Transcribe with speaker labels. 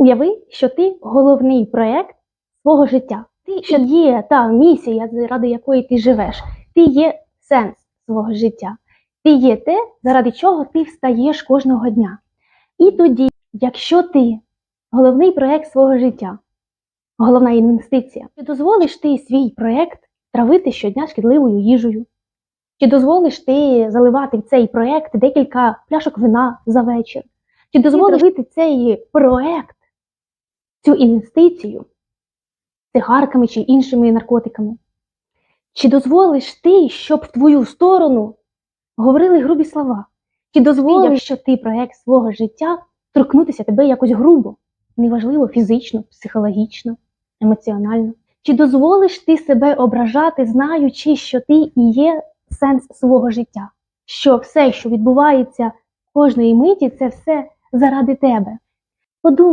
Speaker 1: Уяви, що ти головний проєкт свого життя. Ти що є та місія, заради якої ти живеш. Ти є сенс свого життя. Ти є те, заради чого ти встаєш кожного дня. І тоді, якщо ти головний проєкт свого життя, головна інвестиція, чи дозволиш ти свій проєкт травити щодня шкідливою їжею? Чи дозволиш ти заливати в цей проєкт декілька пляшок вина за вечір? Чи дозволиш робити цей проєкт, цю інвестицію цигарками чи іншими наркотиками? Чи дозволиш ти, щоб в твою сторону говорили грубі слова? Чи дозволиш, якщо ти проєкт свого життя торкнутися тебе якось грубо, неважливо фізично, психологічно, емоціонально? Чи дозволиш ти себе ображати, знаючи, що ти і є сенс свого життя? Що все, що відбувається кожної миті, це все заради тебе? Подумай.